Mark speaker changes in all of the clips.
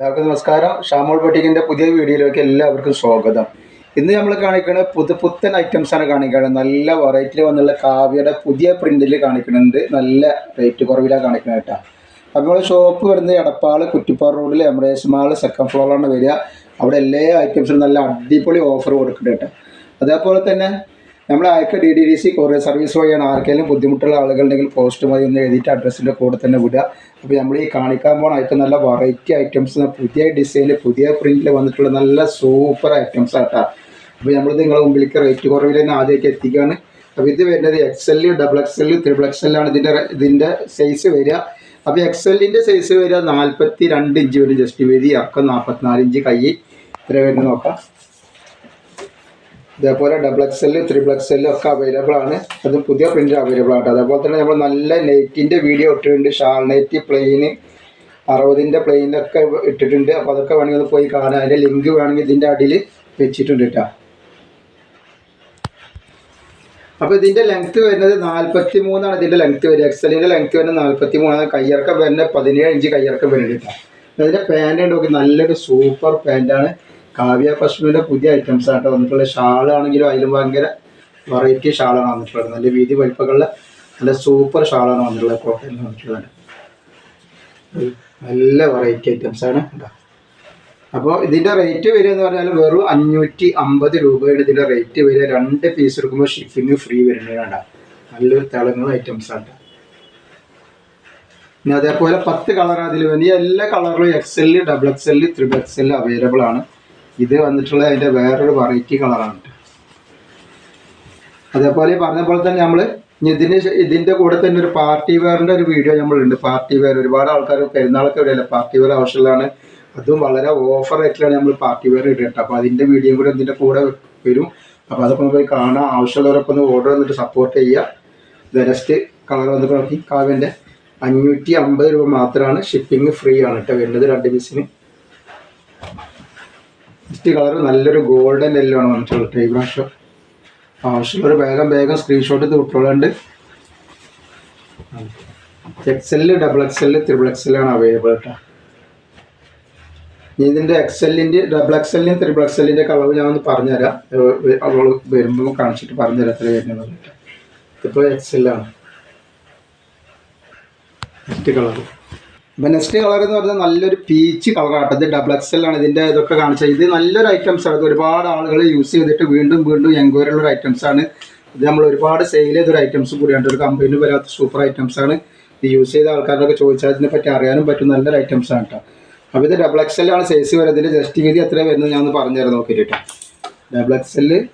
Speaker 1: എല്ലാവർക്കും നമസ്കാരം. ഷാമോൾ ബൊട്ടിക്കിന്റെ പുതിയ വീഡിയോയിലേക്ക് എല്ലാവർക്കും സ്വാഗതം. ഇന്ന് നമ്മൾ കാണിക്കുന്നത് പുതു പുത്തൻ ഐറ്റംസ് ആണ് കാണിക്കുന്നത് നല്ല വെറൈറ്റിയിൽ വന്നുള്ള കാവ്യയുടെ പുതിയ പ്രിന്റിൽ കാണിക്കുന്നുണ്ട് നല്ല റേറ്റ് കുറവിലാണ് കാണിക്കുന്നത് കേട്ടോ. അപ്പോൾ നമ്മുടെ ഷോപ്പ് വരുന്നത് എടപ്പാൾ കുറ്റിപ്പാറ റോഡിൽ എമറേസ് മാൾ സെക്കൻഡ് ഫ്ലോറിലാണ് വരിക. അവിടെ എല്ലാ ഐറ്റംസിനും നല്ല അടിപൊളി ഓഫർ കൊടുക്കുന്നുണ്ട് കേട്ടോ. അതേപോലെ തന്നെ നമ്മൾ അയക്ക D D D C courier service വഴിയാണ് ആർക്കെങ്കിലും ബുദ്ധിമുട്ടുള്ള ആളുകളുണ്ടെങ്കിൽ പോസ്റ്റ് മതി ഒന്ന് എഴുതിയിട്ട് അഡ്രസ്സിന്റെ കൂടെ തന്നെ വിടുക. അപ്പോൾ നമ്മൾ ഈ കാണിക്കാൻ പോകുന്ന ഐറ്റം നല്ല വെറൈറ്റി ഐറ്റംസ് പുതിയ ഡിസൈനിൽ പുതിയ പ്രിന്റിൽ വന്നിട്ടുള്ള നല്ല സൂപ്പർ ഐറ്റംസ് ആട്ടാ. അപ്പോൾ നമ്മൾ നിങ്ങളുടെ മുമ്പിലേക്ക് റേറ്റ് കുറവിൽ തന്നെ ആദ്യമായിട്ട് എത്തിക്കുകയാണ് അപ്പോൾ ഇത് വരുന്നത് X double X L triple X എല്ലാണ് ഇതിന്റെ ഇതിന്റെ സൈസ് വരിക. അപ്പോൾ എക്സ് എല്ലിന്റെ സൈസ് വരിക നാൽപ്പത്തി രണ്ട് ഇഞ്ച് വരും. ജസ്റ്റ് വീതി അക്കം നാൽപ്പത്തിനാല് ഇഞ്ച് കൈ. ഇത്ര വരുന്നത് നോക്കാം. ഇതേപോലെ double X L triple X എല്ലും ഒക്കെ അവൈലബിൾ ആണ്. അത് പുതിയ പ്രിന്റ് അവൈലബിൾ ആണ് അതേപോലെ തന്നെ നമ്മൾ നല്ല നെയ്റ്റിന്റെ വീഡിയോ ഇട്ടിട്ടുണ്ട്. ഷാൾ നെയ്റ്റ് പ്ലെയിന് അറുപതിന്റെ പ്ലെയിനൊക്കെ ഇട്ടിട്ടുണ്ട്. അപ്പോൾ അതൊക്കെ വേണമെങ്കിൽ പോയി കാണാം. അതിന്റെ ലിങ്ക് വേണമെങ്കിൽ ഇതിന്റെ അടിയിൽ വെച്ചിട്ടുണ്ട് കേട്ടോ അപ്പോൾ ഇതിന്റെ ലെങ്ത് വരുന്നത് നാൽപ്പത്തി മൂന്നാണ് ഇതിന്റെ ലെങ്ത് വരിക എക്സലിന്റെ ലെങ്ത് വരുന്നത് നാൽപ്പത്തി മൂന്നാണ് കയ്യിറക്കം വരുന്നത് പതിനേഴ് ഇഞ്ച് കയ്യിറക്കം വരുന്നത് കേട്ടോ അതിന്റെ പാന്റ് നോക്കി നല്ലൊരു സൂപ്പർ പാന്റാണ് കാവ്യ പശ്മിന്റെ പുതിയ ഐറ്റംസ് ആട്ടോ. വന്നിട്ടുള്ള ഷാളാണെങ്കിലും അതിലും ഭയങ്കര വെറൈറ്റി ഷാളാണ് വന്നിട്ടുള്ളത്. നല്ല വീതി വലിപ്പങ്ങളിൽ നല്ല സൂപ്പർ ഷാളാണ് വന്നിട്ടുള്ളത്. കോട്ടയിൽ വന്നിട്ടുള്ളത്. നല്ല വെറൈറ്റി ഐറ്റംസ് ആണ്. അപ്പോൾ ഇതിന്റെ റേറ്റ് വരിക എന്ന് പറഞ്ഞാൽ വെറും അഞ്ഞൂറ്റി അമ്പത് രൂപയാണ് ഇതിന്റെ റേറ്റ് വരിക. രണ്ട് പീസ് എടുക്കുമ്പോൾ ഷിപ്പിംഗ് ഫ്രീ വരുന്നതാണ്. നല്ലൊരു തിളങ്ങുന്ന ഐറ്റംസ് ആണ്. പിന്നെ അതേപോലെ പത്ത് കളർ അതിൽ വേണ്ടി എല്ലാ കളറിലും X L double X L triple X L available ആണ്. ഇത് വന്നിട്ടുള്ള അതിന്റെ വേറൊരു വെറൈറ്റി കളറാണ് അതേപോലെ പറഞ്ഞ പോലെ തന്നെ നമ്മൾ ഇതിന് ഇതിന്റെ കൂടെ തന്നെ ഒരു പാർട്ടി വെയറിന്റെ ഒരു വീഡിയോ നമ്മളുണ്ട്. പാർട്ടി വെയർ ഒരുപാട് ആൾക്കാർ പെരുന്നാളൊക്കെ ഇവിടെയല്ല പാർട്ടി വെയർ ആവശ്യമുള്ളതാണ്. അതും വളരെ ഓഫർ റേറ്റിലാണ് നമ്മൾ പാർട്ടി വെയർ ഇടേണ്ടത് അപ്പോൾ അതിന്റെ വീഡിയോ കൂടെ ഇതിന്റെ കൂടെ വരും. അപ്പോൾ അതൊക്കെ ഒന്ന് പോയി കാണാൻ ആവശ്യമുള്ളവരൊക്കെ ഒന്ന് ഓർഡർ വന്നിട്ട് സപ്പോർട്ട് ചെയ്യുക. നെക്സ്റ്റ് കളർ വന്നിട്ട് നോക്കി. കാവ്യന്റെ അഞ്ഞൂറ്റി അമ്പത് രൂപ മാത്രമാണ് ഷിപ്പിംഗ് ഫ്രീ ആണ് കേട്ടോ വരുന്നത് രണ്ട് പീസിന് നെക്സ്റ്റ് കളർ നല്ലൊരു ഗോൾഡൻ യെല്ലോ ആണ് വന്നിട്ടുള്ളത് ഈ ആവശ്യമുള്ളൊരു വേഗം വേഗം സ്ക്രീൻഷോട്ട് ഇത് വിട്ടോളുണ്ട്. X L double X L triple X എല്ലാണ് available കേട്ടോ ഇതിന്റെ എക്സ് എല്ലിന്റെ ഡബിൾ എക്സ് എല്ലിന്റെ ത്രിബിൾ എക്സ് എല്ലിന്റെ കളർ ഞാൻ ഒന്ന് പറഞ്ഞുതരാം അവൾ വരുമ്പോൾ കാണിച്ചിട്ട് പറഞ്ഞുതരാം എത്ര വരുന്നത് ഇതിപ്പോൾ എക്സ് എല്ലാണ് നെക്സ്റ്റ് കളർ നെക്സ്റ്റ് കളർ എന്ന് പറഞ്ഞാൽ നല്ലൊരു പീച്ച് കളറാട്ടോ ഇത് ഡബിൾ എക്സ് ആണ്. ഇതിന്റെ ഇതൊക്കെ കാണിച്ചത്. ഇത് നല്ലൊരു ഐറ്റംസ് ആണ്. ഒരുപാട് ആളുകൾ യൂസ് ചെയ്തിട്ട് വീണ്ടും വീണ്ടും എൻക്വയറി ഉള്ള ഐറ്റംസ് ആണ്. ഇത് നമ്മൾ ഒരുപാട് സെയിൽ ചെയ്തൊരു ഐറ്റംസ് കൂടിയാണ്. ഒരു കമ്പനി വരാത്ത സൂപ്പർ ഐറ്റംസ് ആണ്. ഇത് യൂസ് ചെയ്ത ആൾക്കാരൊക്കെ ചോദിച്ചാൽ ഇതിനെ പറ്റി അറിയാനും പറ്റും. നല്ലൊരു ഐറ്റംസ് ആണ് കേട്ടോ അപ്പോൾ ഇത് ഡബിൾ എക്സ് എൽ ആണ്. സൈസ് വരുന്നത് ജസ്റ്റ് വീതി എത്ര വരുന്നത് ഞാൻ ഒന്ന് പറഞ്ഞുതരാം. നോക്കിയിട്ട് കേട്ടോ ഡബിൾ എക്സ് എൽ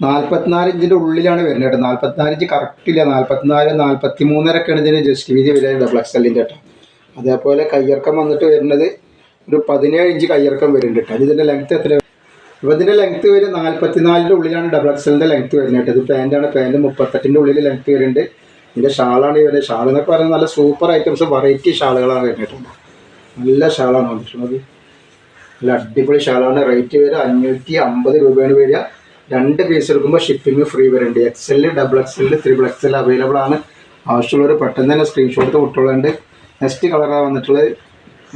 Speaker 1: നാൽപ്പത്തിനാല് ഇഞ്ചിന്റെ ഉള്ളിലാണ് വരുന്നത് കേട്ടോ. നാൽപ്പത്തിനാല് ഇഞ്ച് കറക്റ്റ് ഇല്ല. നാൽപ്പത്തിനാല് നാൽപ്പത്തി മൂന്നരക്കാണ് ഇതിന് ജസ്റ്റ് വീതി വരുന്നത് ഫ്ലക്സ് എല്ലിന്റെ കേട്ടോ. അതേപോലെ കയ്യിറക്കം വന്നിട്ട് വരുന്നത് ഒരു പതിനേഴ് ഇഞ്ച് കയ്യിറക്കം വരുന്നുണ്ട് കേട്ടോ. ഇതിന്റെ ലെങ്ത് എത്ര? അപ്പോൾ ഇതിന്റെ ലെങ്ത് വരും നാൽപ്പത്തിനാലിന്റെ ഉള്ളിലാണ് ഡബിൾ എക്സലിന്റെ ലെങ്ത്ത് ലെങ്ത് വരുന്നത് കേട്ടോ. ഇത് പാന്റാണ് പാന്റ് മുപ്പത്തെട്ടിന്റെ ഉള്ളിൽ ലെങ്ത് വരുന്നുണ്ട്. ഇതിന്റെ ഷാളാണ് വരുന്നത്. ഷാൾ എന്നൊക്കെ പറയുന്നത് നല്ല സൂപ്പർ ഐറ്റംസ് വെറൈറ്റി ഷാളുകളാണ് വരുന്നിട്ടുണ്ട് നല്ല ഷാളാണ് വന്നിട്ടുള്ളത്. നല്ല അടിപൊളി ഷാളാണ്. റേറ്റ് വരിക അഞ്ഞൂറ്റി അമ്പത് രൂപയാണ് വരിക. രണ്ട് കേസ് എടുക്കുമ്പോൾ ഷിപ്പിംഗ് ഫ്രീ വരുന്നുണ്ട് X L double X L triple X L available ആണ്. ആവശ്യമുള്ളവർ പെട്ടെന്ന് തന്നെ സ്ക്രീൻഷോട്ട് വിട്ടുള്ളുണ്ട് നെക്സ്റ്റ് കളറാണ് വന്നിട്ടുള്ളത്.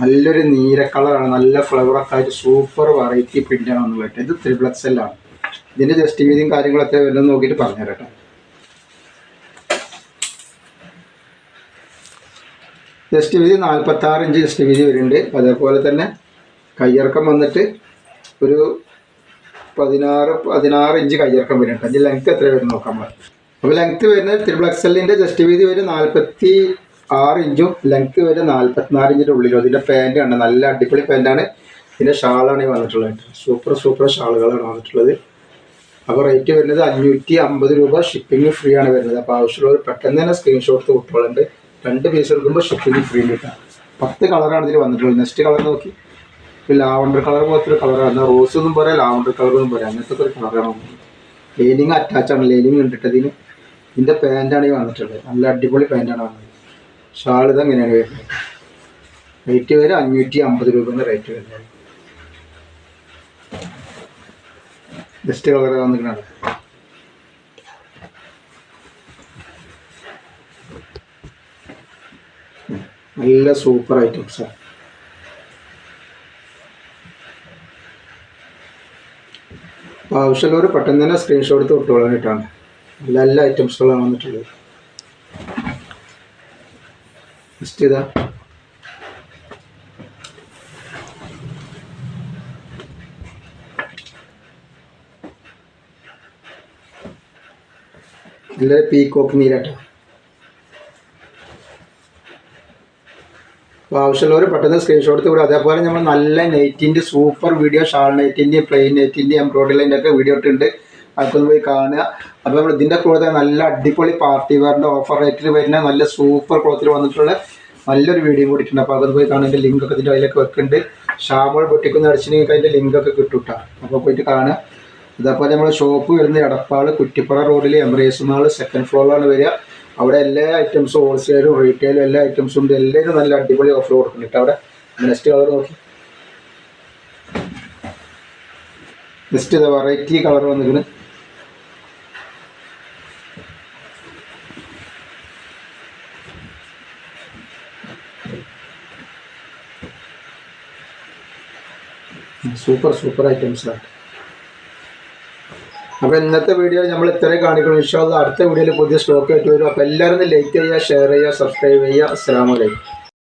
Speaker 1: നല്ലൊരു നീര കളറാണ് നല്ല ഫ്ലവറൊക്കെ ആയിട്ട് സൂപ്പർ വെറൈറ്റി പ്രിന്റാണ് വന്നിട്ടുള്ളത്. ഇത് ത്രിബിൾ എക്സ് എൽ ആണ്. ഇതിന്റെ ജസ്റ്റ് വീതിയും കാര്യങ്ങളൊക്കെ വരുന്നത് നോക്കിയിട്ട് പറഞ്ഞുതരട്ടെ. ജസ്റ്റ് വീതി നാൽപ്പത്താറ് ഇഞ്ച് ജസ്റ്റ് വീതി വരുന്നുണ്ട്. അതേപോലെ തന്നെ കയ്യിറക്കം വന്നിട്ട് ഒരു പതിനാറ് പതിനാറ് ഇഞ്ച് കയ്യിറക്കം വരുന്നുണ്ട്. അതിന്റെ ലെങ്ത് എത്ര വരും നോക്കാം നമ്മൾ അപ്പോൾ ലെങ്ത് വരുന്നത് ത്രിബിൾ എക്സലിന്റെ ജസ്റ്റ് വീതി വരും നാൽപ്പത്തി ആറ് ഇഞ്ചും ലെങ്ത് വരും നാൽപ്പത്തിനാല് ഇഞ്ചിന്റെ ഉള്ളിലും. ഇതിന്റെ പാന്റ് ആണ് നല്ല അടിപൊളി പാന്റാണ് ഇതിന്റെ ഷാളാണ് ഈ വന്നിട്ടുള്ളത് സൂപ്പർ സൂപ്പർ ഷാളുകളാണ് വന്നിട്ടുള്ളത്. അപ്പോൾ റേറ്റ് വരുന്നത് അഞ്ഞൂറ്റി അമ്പത് രൂപ. ഷിപ്പിംഗ് ഫ്രീ ആണ് വരുന്നത്. അപ്പോൾ ആവശ്യമുള്ളവർ പെട്ടെന്ന് തന്നെ സ്ക്രീൻഷോട്ട് വിട്ടോളുണ്ട് രണ്ട് പീസ് എടുക്കുമ്പോൾ ഷിപ്പിംഗ് ഫ്രീ കിട്ടാം. പത്ത് കളറാണ് ഇതിൽ വന്നിട്ടുള്ളത്. നെക്സ്റ്റ് കളർ നോക്കി. ലാവണ്ടർ കളർ പോലത്തെ ഒരു കളറാണ് റോസ് എന്നും പറയാം ലാവണ്ടർ കളർ എന്നും പറയാം. അങ്ങനത്തെ ഒരു കളറാണ് ലൈനിങ് അറ്റാച്ച് ആണ്. ലൈനിങ് കണ്ടിട്ട് ഇതിന് ഇതിന്റെ പാന്റാണ് ഈ വന്നിട്ടുള്ളത്. നല്ല അടിപൊളി പാന്റാണ് വന്നത്. ഷാൾ ഇത് അങ്ങനെയാണ് വരുന്നത്? റേറ്റ് വരെ അഞ്ഞൂറ്റി അമ്പത് രൂപയുടെ റേറ്റ് വരുന്നത്. ബെസ്റ്റ് കളർ വന്നിട്ടുണ്ട് നല്ല സൂപ്പർ ഐറ്റംസാണ് അപ്പോൾ ആവശ്യമുള്ളവർ പെട്ടെന്ന് തന്നെ സ്ക്രീൻഷോട്ട് എടുത്ത് വിട്ടോളാനായിട്ടാണ് നല്ല എല്ലാ ഐറ്റംസുകളാണ് വന്നിട്ടുള്ളത്. ലിസ്റ്റ് ചെയ്താ. നല്ല പീക്കോക്ക് നീരാട്ടോ അപ്പോൾ ആവശ്യമുള്ളവർ പെട്ടെന്ന് സ്ക്രീൻഷോട്ട് എടുത്ത് വിടും അതേപോലെ നമ്മൾ നല്ല നെറ്റിന്റെ സൂപ്പർ വീഡിയോ ഷാൾ നെയ്റ്റിന്റെയും പ്ലെയിൻ നെയ്റ്റിന്റെയും എംബ്രോയ്ഡറി ലൈന്റെ ഒക്കെ വീഡിയോ ഇട്ടിട്ടുണ്ട്. അതൊക്കെ പോയി കാണുക. അപ്പോൾ നമ്മൾ ഇതിന്റെ കൂടെ നല്ല അടിപൊളി പാർട്ടി വെയറിന്റെ ഓഫർ റേറ്റിൽ വരുന്ന നല്ല സൂപ്പർ ക്ലോത്തിൽ വന്നിട്ടുള്ള നല്ലൊരു വീഡിയോ കൂടി ഇട്ടുണ്ട് അപ്പോൾ അതൊന്ന് പോയി കാണുക. ലിങ്ക് ഒക്കെ ഇതിന്റെ അതിലൊക്കെ വെക്കുന്നുണ്ട്. ഷാമോൾ പൊട്ടിക്കുന്ന അടിച്ചിട്ടുണ്ടെങ്കിൽ അതിന്റെ ലിങ്കൊക്കെ കിട്ടും കേട്ടോ അപ്പോൾ പോയിട്ട് കാണുക. അതേപോലെ നമ്മുടെ ഷോപ്പ് വരുന്ന എടപ്പാൾ കുറ്റിപ്പുറ റോഡിൽ എംബ്രേസ് മാൾ സെക്കൻഡ് ഫ്ലോറിലാണ് വരിക. അവിടെ എല്ലാ ഐറ്റംസും ഹോൾസെയിലും റീറ്റെയിലും എല്ലാ ഐറ്റംസും ഉണ്ട്. എല്ലാവരും നല്ല അടിപൊളി ഓഫർ കൊടുക്കുന്നുണ്ട്. അവിടെ നെക്സ്റ്റ് കളർ നോക്കി. നെക്സ്റ്റ് ഇതാ വെറൈറ്റി കളർ വന്നിരിക്കുന്നത് സൂപ്പർ സൂപ്പർ ഐറ്റംസ് ഐറ്റംസാണ് അപ്പോൾ ഇന്നത്തെ വീഡിയോ നമ്മൾ ഇത്രയും കാണിക്കണം വിശ്വാസം അടുത്ത വീഡിയോയിൽ പുതിയ സ്റ്റോക്ക് ആയിട്ട് വരും. അപ്പോൾ എല്ലാവരും ലൈക്ക് ചെയ്യുക ഷെയർ ചെയ്യുക സബ്സ്ക്രൈബ് ചെയ്യുക. അസ്സാം വലൈക്കും